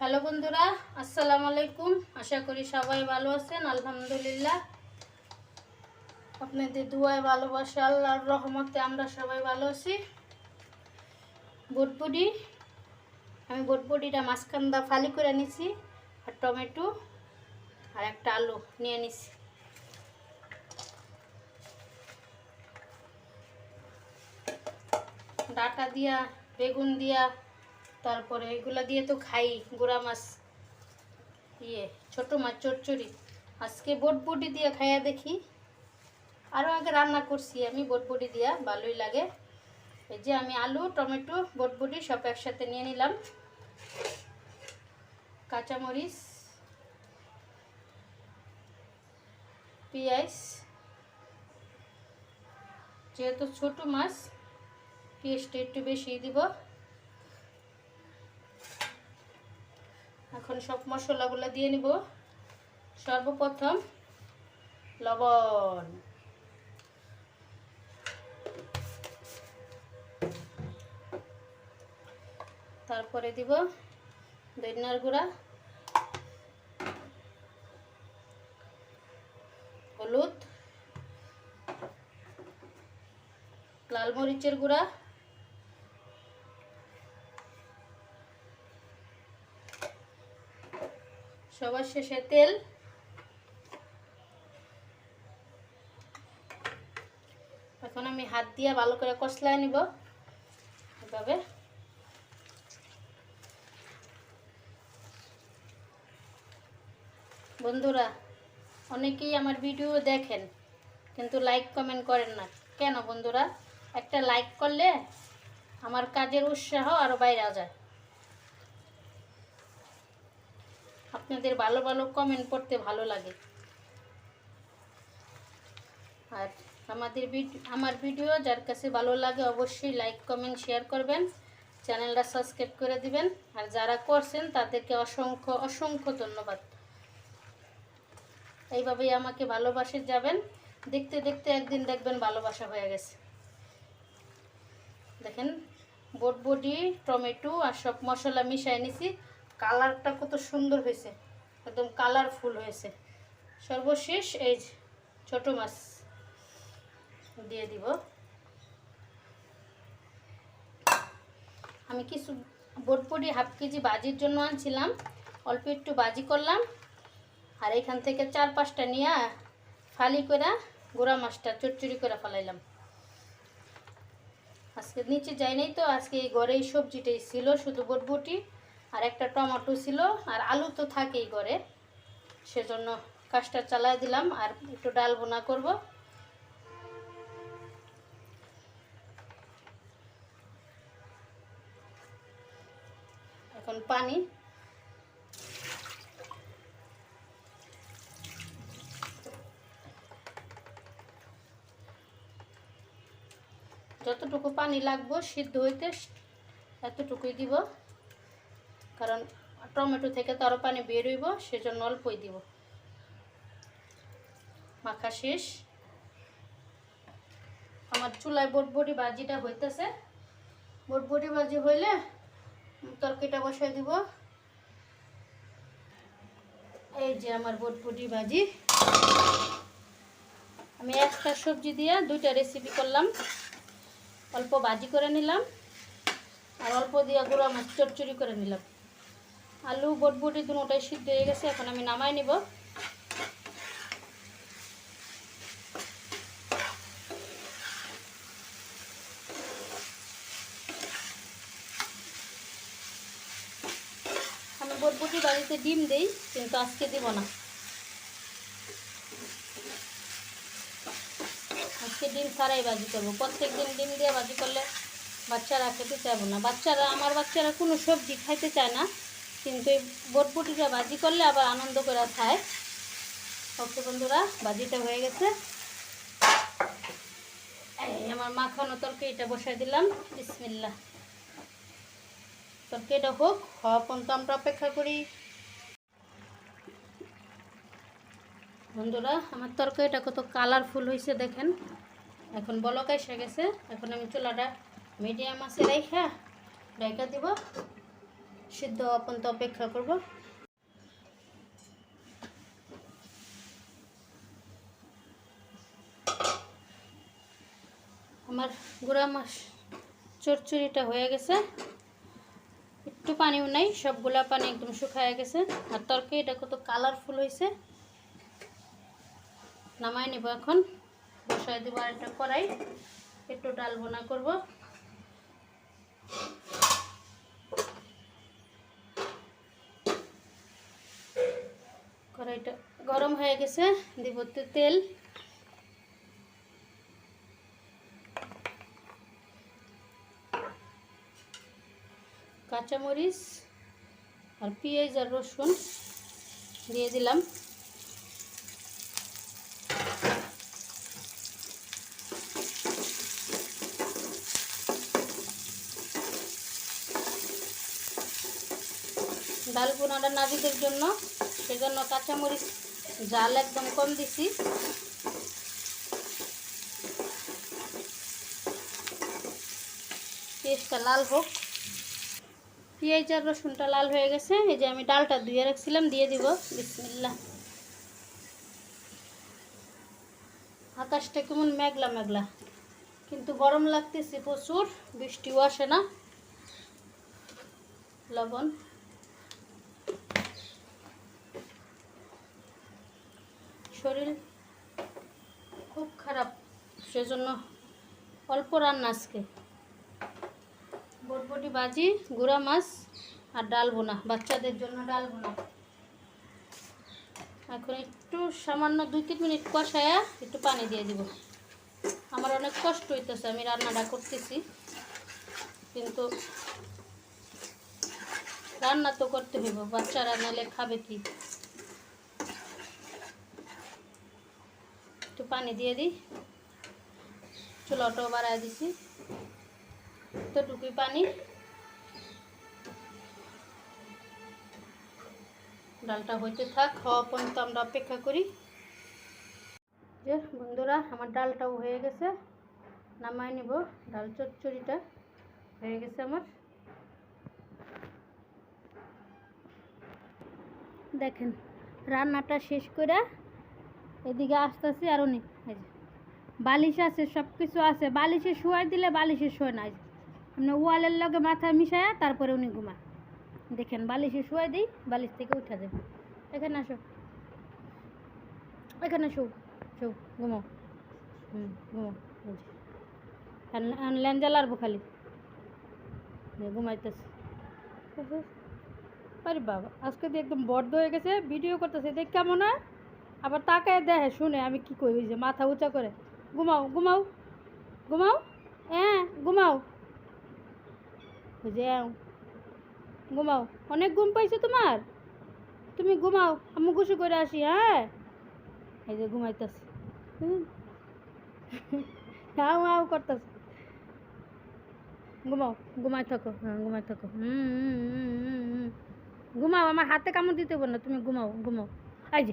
Hello বন্ধুরা, আসসালামু আলাইকুম। আশা করি সবাই ভালো আছেন, আলহামদুলিল্লাহ। আপনাদের দুয়ায় ভালোবাসা, আল্লাহর রহমতে আমরা সবাই ভালো আছি। বটবডি আমি বটবডিটা মাঝখানদা ফালি করে নিছি, আর টমেটো, আর একটা আলু নিয়ে নিছি। ডাটা দিয়া, বেগুন দিয়া তারপরে এগুলা দিয়ে তো খাই, গুড়া মাছ ইয়ে ছোট মাছ, চচ্চড়ি। আজকে বটবটি দিয়ে খাইয়া দেখি। আরও আগে রান্না করছি আমি বটবটি দিয়া, ভালোই লাগে। এই যে আমি আলু, টমেটো, বটবটি সব একসাথে নিয়ে নিলাম। কাঁচামরিচ, পেঁয়াজ, যেহেতু ছোট মাছ পেঁয়াজটা একটু বেশি দিব। এখন সব মশলাগুলো দিয়ে নিব। সর্বপ্রথম লবণ। তারপরে দিব দইনার গুঁড়া। হলুদ। লাল মরিচের গুঁড়া। সবার শেষে তেল। এখন আমি হাত দিয়ে ভালো করে কষলায় নিব এভাবে। বন্ধুরা, অনেকেই আমার ভিডিও দেখেন, কিন্তু লাইক কমেন্ট করেন না। কেন বন্ধুরা? একটা লাইক করলে আমার কাজের উৎসাহ আরও বাইরে যায়। আপনাদের ভালো ভালো কমেন্ট পড়তে ভালো লাগে। আর আমাদের আমার ভিডিও যার কাছে ভালো লাগে অবশ্যই লাইক কমেন্ট শেয়ার করবেন। চ্যানেলটা সাবস্ক্রাইব করে দিবেন। আর যারা করছেন তাদেরকে অসংখ্য অসংখ্য ধন্যবাদ। এইভাবেই আমাকে ভালোবাসে যাবেন। দেখতে দেখতে একদিন দেখবেন ভালোবাসা হয়ে গেছে। দেখেন বটবডি টমেটো আর সব মশলা মিশাই নিছি। কালারটা কত সুন্দর হয়েছে, একদম কালারফুল হয়েছে। সর্বশেষ এই ছোট মাছ দিয়ে দিব। আমি কিছু বটপটি হাফ কেজি বাজির জন্য আনছিলাম, অল্প একটু বাজি করলাম, আর এখান থেকে চার পাঁচটা নিয়ে ফালি করে গোড়া মাছটা চচ্চড়ি করে ফেলাইলাম। আজকে নিচে যাই নাই তো, আজকে এই ঘরে এই সবজিটাই ছিল, শুধু বটবটি। আর একটা টমেটো ছিল, আর আলু তো থাকেই ঘরে। সেজন্য কাজটা চালাই দিলাম, আর একটু ডাল বোনা করব। এখন পানি। যতটুকু পানি লাগবো সিদ্ধ হইতে, এতটুকুই দিব। কারণ টমেটো থেকে তো আরও পানি বের হইব, সেজন্য অল্পই দিব। মাখা শেষ। আমার চুলায় বটবটি ভাজিটা হইতেছে। বটবটি ভাজি হইলে তরকারিটা বসাই দিব। এই যে আমার বটবটি ভাজি। আমি একটা সবজি দিয়ে দুইটা রেসিপি করলাম। অল্প ভাজি করে নিলাম। আর অল্প দিয়ে গুঁড়া মাছ চচ্চড়ি করে নিলাম। আলু বটবটি দুটোটাই সিদ্ধ হয়ে গেছে, এখন আমি নামাই নিব। আমি বটবটি বাড়িতে ডিম দেই, কিন্তু আজকে দিব না। আজকে ডিম ছাড়াই বাজি করব। প্রত্যেক দিন ডিম দিয়ে বাজি করলে বাচ্চারা খেতে চাইব না। বাচ্চারা, আমার বাচ্চারা কোনো সবজি খাইতে চায় না। কিন্তু এই বটবটিটা বাজি করলে আবার আনন্দ করে খায় ওকে বন্ধুরা, বাজিটা হয়ে গেছে। আমার মাখানো তরকারিটা বসাই দিলাম। বিসমিল্লা তরকারিটা হোক হওয়া পর্যন্ত আমরা অপেক্ষা করি। বন্ধুরা, আমার তরকারিটা কত কালারফুল হয়েছে দেখেন। এখন বলক এসে গেছে। এখন আমি চুলাটা মিডিয়াম আছে রেখা রেখা দিব। সিদ্ধ হওয়া পর্যন্ত অপেক্ষা করব। আমার গুঁড়া মাছ চচ্চড়িটা হয়ে গেছে। একটু পানিও নাই, সবগুলা পানি একদম শুকায় গেছে। আর তরকারি এটা কত কালারফুল হয়েছে নামাই নেব এখন। বসায় দেবো আর একটা কড়াই। একটু ডাল বোনা করব। কড়াইটা গরম হয়ে গেছে, দিব তেল। কাঁচামরিচ আর পেঁয়াজ আর রসুন দিয়ে দিলাম। ডাল বোনাটা নাবিদের জন্য। সেজন্য কাঁচামরিচ জাল একদম কম দিছি। পেঁয়াজটা লাল হোক। পেঁয়াজ আর রসুনটা লাল হয়ে গেছে। এই যে আমি ডালটা ধুয়ে রাখছিলাম, দিয়ে দিব। বিসমিল্লা আকাশটা কেমন মেঘলা মেঘলা। কিন্তু গরম লাগতেছে প্রচুর, বৃষ্টিও আসে না। লবণ। শরীর খুব খারাপ, সেজন্য অল্প রান্না আজকে। বটবটি বাজি গুঁড়া মাছ আর ডাল বোনা বাচ্চাদের জন্য ডাল বোনা এখন একটু সামান্য দুই তিন মিনিট কষায়া একটু পানি দিয়ে দিব। আমার অনেক কষ্ট হইতেছে, আমি রান্নাটা করতেছি, কিন্তু রান্না তো করতে হইব, বাচ্চারা নাহলে খাবে কি? পানি দিয়ে দিই। চুলাটাও বাড়ায় দিছি। এতটুকুই পানি। ডালটা হইতে থাক হওয়া পর্যন্ত আমরা অপেক্ষা করি। যে বন্ধুরা, আমার ডালটাও হয়ে গেছে। নামাই নিব। ডাল চচ্চড়িটা হয়ে গেছে আমার। দেখেন, রান্নাটা শেষ করে এদিকে আসতেছি আর উনি, এই বালিশ আছে সব কিছু আছে। বালিশে শুয়াই দিলে বালিশে শোয় না আপনি ওয়ালের লগে মাথা মিশায়া তারপরে উনি ঘুমায়। দেখেন, বালিশে শুয়াই দিই, বালিশ থেকে উঠা যাবে এখানে আসো। এখানে শো শো ঘুমাও। হুম ঘুমো এই যে। আর- আর ল্যাঞ্জা লারবো খালি। ঘুমাইতেছে। আরে বাবা, আজকে দিয়ে একদম বদ্ধ হয়ে গেছে, ভিডিও করতেছে, দেখ কেমন হয়। আবার তাকায় দেখে শুনে আমি কি করি ওই যে মাথা উঁচা করে ঘুমাও ঘুমাও ঘুমাও হ্যাঁ ঘুমাও এও। ঘুমাও অনেক ঘুম পাইছো তোমার তুমি ঘুমাও আমি গুছু করে আসি হ্যাঁ এই যে ঘুমাইতেছে হাও হাও করতেছে ঘুমাও ঘুমাই থাকো হ্যাঁ ঘুমাই থাকো হুম ঘুমাও আমার হাতে কামড় দিতে পারো না তুমি ঘুমাও ঘুমাও এই যে